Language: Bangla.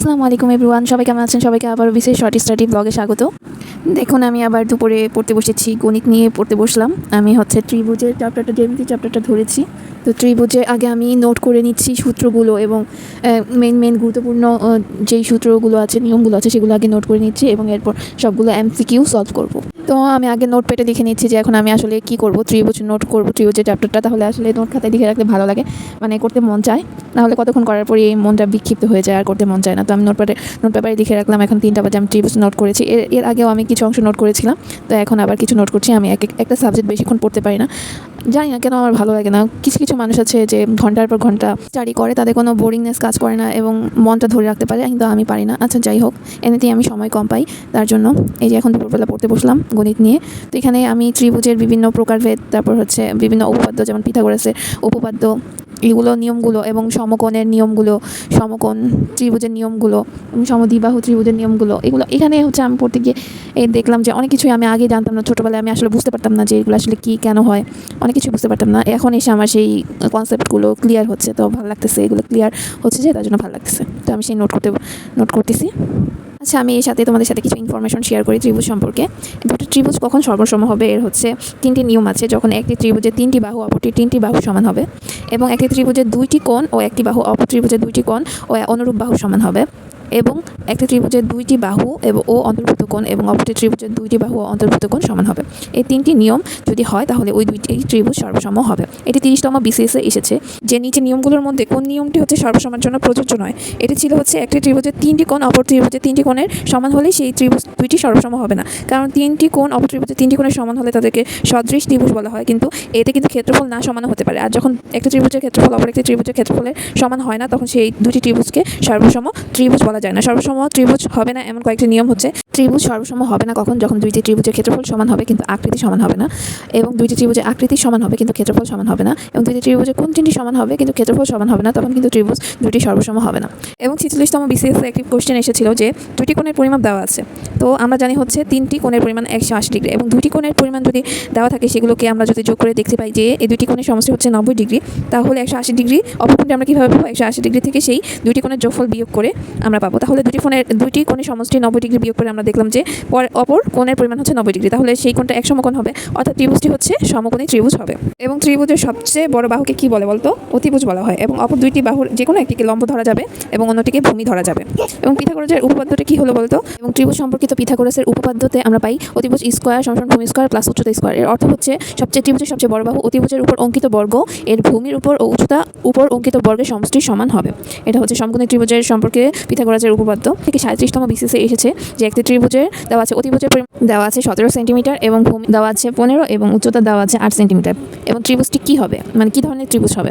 আসসালামু আলাইকুম এভরিওয়ান, সবাই কেমন আছেন? সবাইকে আবার বিশেষ শর্ট স্টাডি ব্লগে স্বাগত। দেখুন, আমি আবার দুপুরে পড়তে বসেছি, গণিত নিয়ে পড়তে বসলাম। আমি হচ্ছে ত্রিভুজের চ্যাপ্টারটা জ্যামিতি চ্যাপ্টারটা ধরেছি। তো ত্রিভুজে আগে আমি নোট করে নিচ্ছি সূত্রগুলো এবং মেন মেন গুরুত্বপূর্ণ যেই সূত্রগুলো আছে, নিয়মগুলো আছে, সেগুলো আগে নোট করে নিচ্ছি এবং এরপর সবগুলো এমসিকিউ সলভ করব। তো আমি আগে নোট পেটে লিখে নিচ্ছি যে এখন আমি আসলে কি করব, ত্রিভুজ নোট করব ত্রিভুজের চ্যাপ্টারটা তাহলে আসলে নোট খাতায় লিখে রাখতে ভালো লাগে। মানে করতে মন চায়, নাহলে কতক্ষণ করার পরে এই মনটা বিক্ষিপ্ত হয়ে যায় আর করতে মন চায় না। তো আমি নোট প্যাডে নোট পেপারে লিখে রাখলাম, এখন তিনটা বাজে, আমি ত্রিভুজ নোট করেছি। এর এর আগেও আমি কিছু অংশ নোট করেছিলাম, তো এখন আবার কিছু নোট করছি। আমি এক- একটা সাবজেক্ট বেশিক্ষণ পড়তে পারি না। জানি না কেন আমার ভালো লাগে না। কিছু কিছু মানুষ আছে যে ঘণ্টার পর ঘণ্টা স্টাডি করে, তাদের কোনো বোরিংনেস কাজ করে না এবং মনটা ধরে রাখতে পারে, কিন্তু আমি পারি না। আচ্ছা যাই হোক এনেতেই আমি সময় কম পাই, তার জন্য এই যে এখন দুপুরবেলা পড়তে বসলাম গণিত নিয়ে। তো এখানে আমি ত্রিভুজের বিভিন্ন প্রকারভেদ, তারপর হচ্ছে বিভিন্ন উপপাদ্য, যেমন পিথাগোরাসের উপপাদ্য এগুলো নিয়মগুলো এবং সমকোণের নিয়মগুলো, সমকোণ ত্রিভুজের নিয়মগুলো সমদ্বিবাহু ত্রিভুজের নিয়মগুলো, এগুলো এখানে হচ্ছে আমি পড়তে গিয়ে এই দেখলাম যে অনেক কিছুই আমি আগে জানতাম না। ছোটোবেলায় আমি আসলে বুঝতে পারতাম না যে এগুলো আসলে কী, কেন হয়। অনেক কিছু বুঝতে পারতাম না। এখন এসে আমার সেই কনসেপ্টগুলো ক্লিয়ার হচ্ছে। তো ভালো লাগতেছে এগুলো ক্লিয়ার হচ্ছে যে, তার জন্য ভালো লাগতেছে। তো আমি সেই নোট করতে নোট করতেছি। আচ্ছা আমি এর সাথে তোমাদের সাথে কিছু ইনফরমেশন শেয়ার করি ত্রিভুজ সম্পর্কে। দুটো ত্রিভুজ কখন সর্বসম হবে? এর হচ্ছে তিনটি নিয়ম আছে, যখন একটি ত্রিভুজের তিনটি বাহু অপরটি তিনটি বাহু সমান হবে। এবং একটি ত্রিভুজের দুইটি কোণ ও একটি বাহু, অপর ত্রিভুজের দুইটি কোণ ও অনুরূপ বাহু সমান হবে। এবং একটি ত্রিভুজের দুইটি বাহু এবং ও অন্তর্ভুক্ত কোণ এবং অপরটি ত্রিভুজের দুইটি বাহু ও অন্তর্ভুক্ত কোণ সমান হবে। এই তিনটি নিয়ম যদি হয়, তাহলে ওই দুইটি ত্রিভুজ সর্বসম হবে। এটি তিরিশতম বিসিএসে এসেছে, যে নিচে নিয়মগুলোর মধ্যে কোন নিয়মটি হচ্ছে সর্বসমান জন্য প্রযোজ্য নয়। এটি ছিল হচ্ছে একটি ত্রিভুজের তিনটি কোণ, অপর ত্রিভুজের তিনটি কোণের সমান হলেই সেই ত্রিভুজ দুইটি সর্বসম হবে না। কারণ তিনটি কোণ, অপর ত্রিভুজের তিনটি কোণের সমান হলে তাদেরকে সদৃশ ত্রিভুজ বলা হয়, কিন্তু এতে কিন্তু ক্ষেত্রফল না সমানও হতে পারে। আর যখন একটা ত্রিভুজের ক্ষেত্রফল, অপর একটি ত্রিভুজের ক্ষেত্রফলের সমান হয় না, তখন সেই দুটি ত্রিভুজকে সর্বসম ত্রিভুজ বলা যায় না। সর্বসম ত্রিভুজ হবে না এমন কয়েকটি নিয়ম হচ্ছে, ত্রিভুজ সর্বসম হবে না কখন, যখন দুইটি ত্রিভুজের ক্ষেত্রফল সমান হবে কিন্তু আকৃতি সমান হবে না। এবং দুইটি ত্রিভুজের আকৃতি সমান হবে কিন্তু ক্ষেত্রফল সমান হবে না। এবং দুইটি ত্রিভুজের কোন তিনটি সমান হবে কিন্তু ক্ষেত্রফল সমান হবে না, তখন কিন্তু ত্রিভুজ দুটি সর্বসম হবে না। এবং ছিচল্লিশতম বিসিএস একটি কোশ্চেন এসেছিল যে দুটি কোণের পরিমাপ দেওয়া আছে। তো আমরা জানি হচ্ছে তিনটি কোণের পরিমাণ একশো আশি ডিগ্রি। এবং দুটি কোণের পরিমাণ যদি দেওয়া থাকে সেগুলোকে আমরা যদি যোগ করে দেখতে পাই যে, এই দুটি কোণের সমষ্টি হচ্ছে নব্বই ডিগ্রি, তাহলে একশো আশি ডিগ্রি অপরটি আমরা কীভাবে পাবো? একশো আশি ডিগ্রি থেকে সেই দুটি কোণের যোগফল বিয়োগ করে আমরা পাবো। তাহলে দুটি কোণের দুইটি কোণের সমষ্টি নব্বই ডিগ্রি বিয়োগ করে আমরা দেখলাম যে পর, অপর কোণের পরিমাণ হচ্ছে নব্বই ডিগ্রি। তাহলে সেই কোণটা এক সমকোণ হবে, অর্থাৎ ত্রিভুজটি হচ্ছে সমকোণী ত্রিভুজ হবে। এবং ত্রিভুজের সবচেয়ে বড় বাহুকে কি বলে বলতো? অতিভুজ বলা হয়। এবং অপর দুইটি বাহুর যে কোনো একটিকে লম্ব ধরা যাবে এবং অন্যটিকে ভূমি ধরা যাবে। এবং পিথাগোরাসের উপপাদ্যটা কি হলো বলতো? এবং ত্রিভুজ সম্পর্কিত পিথাগোরাসের উপপাদ্যতে আমরা পাই অতিভুজ স্কোয়ার সমান ভূমি স্কোয়ার প্লাস উচ্চতা স্কোয়ার। এর অর্থ হচ্ছে সবচেয়ে ত্রিভুজের সবচেয়ে বড় বাহু অতিভুজের উপর অঙ্কিত বর্গ, এর ভূমির উপর ও উচ্চতা উপর অঙ্কিত বর্গের সমষ্টির সমান হবে। এটা হচ্ছে সমকোণী ত্রিভুজের সম্পর্কে পিথাগোরাসের উপপাদ্য থেকে সাঁত্রিশতম বিসিসে এসেছে, যে একটি ত্রিভুজের দেওয়া আছে অতিভুজের পরিমাণ দেওয়া আছে সতেরো সেন্টিমিটার এবং ভূমি দেওয়া আছে পনেরো এবং উচ্চতা দেওয়া আছে আট সেন্টিমিটার। এবং ত্রিভুজটি কী হবে? মানে কী ধরনের ত্রিভুজ হবে?